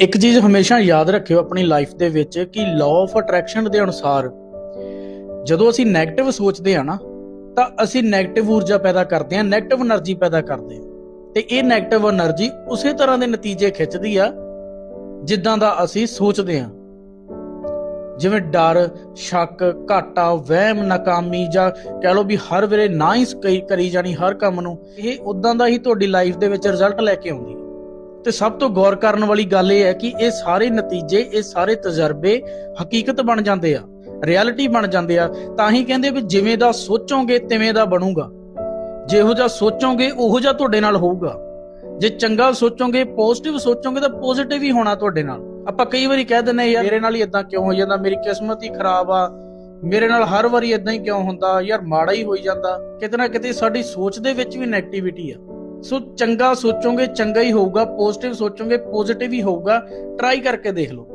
ਇੱਕ ਚੀਜ਼ ਹਮੇਸ਼ਾ ਯਾਦ ਰੱਖਿਓ ਆਪਣੀ ਲਾਈਫ ਦੇ ਵਿੱਚ ਕਿ ਲਾਅ ਆਫ ਅਟਰੈਕਸ਼ਨ ਦੇ ਅਨੁਸਾਰ ਜਦੋਂ ਅਸੀਂ ਨੈਗੇਟਿਵ ਸੋਚਦੇ ਆ ਨਾ, ਤਾਂ ਅਸੀਂ ਨੈਗੇਟਿਵ ਊਰਜਾ ਪੈਦਾ ਕਰਦੇ ਆ ਨੈਗੇਟਿਵ એનર્ਜੀ ਪੈਦਾ ਕਰਦੇ ਆ ਤੇ ਇਹ ਨੈਗੇਟਿਵ એનર્ਜੀ ਉਸੇ ਤਰ੍ਹਾਂ ਦੇ ਨਤੀਜੇ ਖਿੱਚਦੀ ਆ, ਜਿੱਦਾਂ ਦਾ ਅਸੀਂ ਸੋਚਦੇ ਆ ਜਿਵੇਂ ਡਰ, ਸ਼ੱਕ, ਘਾਟਾ, ਵਹਿਮ, ਨਾਕਾਮੀ ਜਾਂ ਕਹਿ ਲਓ ਵੀ ਹਰ ਵੇਲੇ ਨਾ ਹੀ ਕਰੀ ਜਾਣੀ ਹਰ ਕੰਮ ਨੂੰ, ਇਹ ਉਦਾਂ ਦਾ ਹੀ ਤੁਹਾਡੀ ਲਾਈਫ ਦੇ ਵਿੱਚ ਰਿਜ਼ਲਟ ਲੈ ਕੇ ਆਉਂਦੀ ਹੈ ਤੇ ਸਭ ਤੋਂ ਗੌਰ ਕਰਨ ਵਾਲੀ ਗੱਲ ਇਹ ਹੈ ਕਿ ਇਹ ਸਾਰੇ ਨਤੀਜੇ, ਇਹ ਸਾਰੇ ਤਜਰਬੇ ਹਕੀਕਤ ਬਣ ਜਾਂਦੇ ਆ ਰਿਐਲਿਟੀ ਬਣ ਜਾਂਦੇ ਆ। ਤਾਂ ਹੀ ਕਹਿੰਦੇ ਵੀ ਜਿਵੇਂ ਦਾ ਸੋਚੋਗੇ, ਤਿਵੇਂ ਦਾ ਬਣੂਗਾ। ਜਿਹੋ ਜਿਹਾ ਸੋਚੋਗੇ, ਉਹੋ ਜਿਹਾ ਤੁਹਾਡੇ ਨਾਲ ਹੋਊਗਾ। ਜੇ ਚੰਗਾ ਸੋਚੋਗੇ ਪੋਜ਼ਿਟਿਵ ਸੋਚੋਗੇ, ਤਾਂ ਪੋਜ਼ਿਟਿਵ ਹੀ ਹੋਣਾ ਤੁਹਾਡੇ ਨਾਲ। ਆਪਾਂ ਕਈ ਵਾਰੀ ਕਹਿ ਦਿੰਦੇ ਯਾਰ, ਮੇਰੇ ਨਾਲ ਹੀ ਇਦਾਂ ਕਿਉਂ ਹੋ ਜਾਂਦਾ? ਮੇਰੀ ਕਿਸਮਤ ਹੀ ਖਰਾਬ ਆ। ਮੇਰੇ ਨਾਲ ਹਰ ਵਾਰੀ ਇਦਾਂ ਹੀ ਕਿਉਂ ਹੁੰਦਾ? ਯਾਰ, ਮਾੜਾ ਹੀ ਹੋਈ ਜਾਂਦਾ। ਕਿਤੇ ਨਾ ਕਿਤੇ ਸਾਡੀ ਸੋਚ ਦੇ ਵਿੱਚ ਵੀ 네ਗੇਟਿਵਿਟੀ ਆ। ਸੋ ਚੰਗਾ ਸੋਚੋਗੇ, ਚੰਗਾ ਹੀ ਹੋਊਗਾ ਪੋਜ਼ਿਟਿਵ ਸੋਚੋਗੇ ਪੋਜ਼ਿਟਿਵ ਹੀ ਹੋਊਗਾ। ਟਰਾਈ ਕਰਕੇ ਦੇਖ ਲਓ।